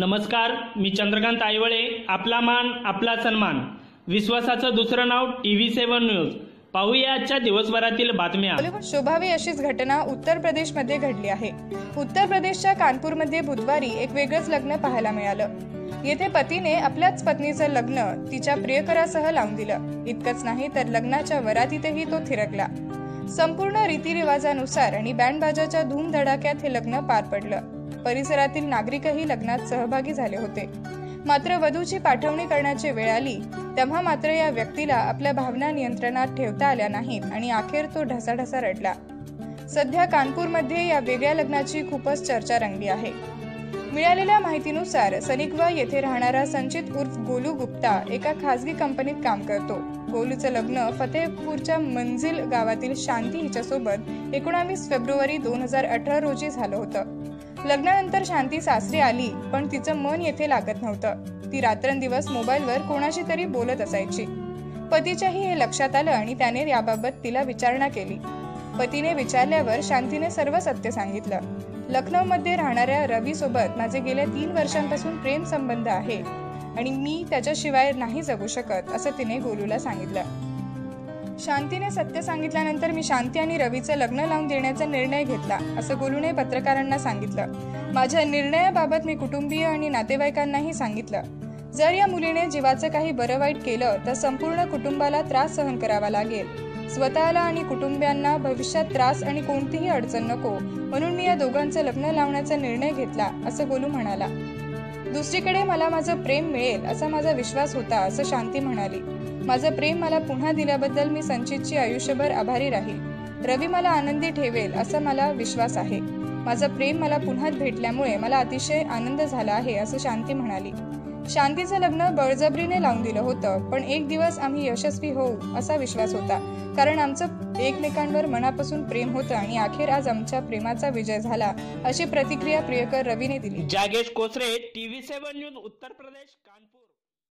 नमस्कार मी चंद्रकांत आयवळे आपला मान आपला सन्मान. विश्वासाचं दुसरं नाव टी व्ही सेवन न्यूज. पाहूया आजच्या दिवसभरातील बातम्या. शोभावी अशीच घटना उत्तर प्रदेशमध्ये घडली आहे. उत्तर प्रदेशच्या कानपूरमध्ये बुधवारी एक वेगळंच लग्न पाहायला मिळालं. येथे पतीने आपल्याच पत्नीचं लग्न तिच्या प्रियकरासह लावून दिलं. इतकंच नाही तर लग्नाच्या वरातीतही तो थिरकला. संपूर्ण रीतिरिवाजानुसार आणि बँडबाजाच्या धूमधडाक्यात हे लग्न पार पडलं. परिसरातील नागरिकही लग्नात सहभागी झाले होते. मात्र वधूची पाठवणी करण्याची वेळ आली तेव्हा मात्र या व्यक्तीला आपल्या भावना नियंत्रणात ठेवता आल्या नाहीत आणि अखेर तो ढसाढसा रडला. सध्या कानपूरमध्ये या वेगळ्या लग्नाची खूपच चर्चा रंगली आहे. मिळालेल्या माहितीनुसार सनिकवा येथे राहणारा संचित उर्फ गोलू गुप्ता एका खासगी कंपनीत काम करतो. गोलूचं लग्न फतेहपूरच्या मंजिल गावातील शांती हिच्यासोबत एकोणावीस फेब्रुवारी दोन हजार अठरा रोजी झालं होतं. लग्नानंतर शांती सासरी आली पण तिचं मन येथे लागत नव्हतं. ती रात्रंदिवस मोबाईलवर कोणाशी तरी बोलत असायची. पतीच्याही हे लक्षात आलं आणि त्याने याबाबत तिला विचारणा केली. पतीने विचारल्यावर शांतीने सर्व सत्य सांगितलं. लखनौमध्ये राहणाऱ्या रवी सोबत माझे गेल्या तीन वर्षांपासून प्रेम संबंध आहे आणि मी त्याच्याशिवाय नाही जगू शकत असं तिने गोलूला सांगितलं. शांतीने सत्य सांगितल्यानंतर मी शांती आणि रवीचं लग्न लावून देण्याचा निर्णय घेतला असं गोलूने पत्रकारांना सांगितलं. माझ्या निर्णयाबाबत मी कुटुंबीय आणि नातेवाईकांनाही सांगितलं. जर या मुलीने जीवाचं काही बरं वाईट केलं तर संपूर्ण कुटुंबाला त्रास सहन करावा लागेल. स्वतःला आणि कुटुंबियांना भविष्यात त्रास आणि कोणतीही अडचण नको म्हणून मी या दोघांचं लग्न लावण्याचा निर्णय घेतला असं गोलू म्हणाला. दुसरीकडे मला माझं प्रेम मिळेल असा माझा विश्वास होता असं शांती म्हणाली. माझं प्रेम मला पुन्हा दिल्याबद्दल मी संचितची आयुष्यभर आभारी राहील. रवी मला आनंदी ठेवेल असा मला विश्वास आहे. माझं प्रेम मला पुन्हा भेटल्यामुळे मला अतिशय आनंद झाला आहे असं शांती म्हणाली. शांतीचं लग्न बळजबरीने लावून दिलं होतं पण एक दिवस आम्ही यशस्वी होऊ असा विश्वास होता. कारण आमचं एकमेकांवर मनापासून प्रेम होतं आणि अखेर आज आमच्या प्रेमाचा विजय झाला अशी प्रतिक्रिया प्रियकर रवीने दिली. जागेश Kosare T seven news Uttar Pradesh Kanpur.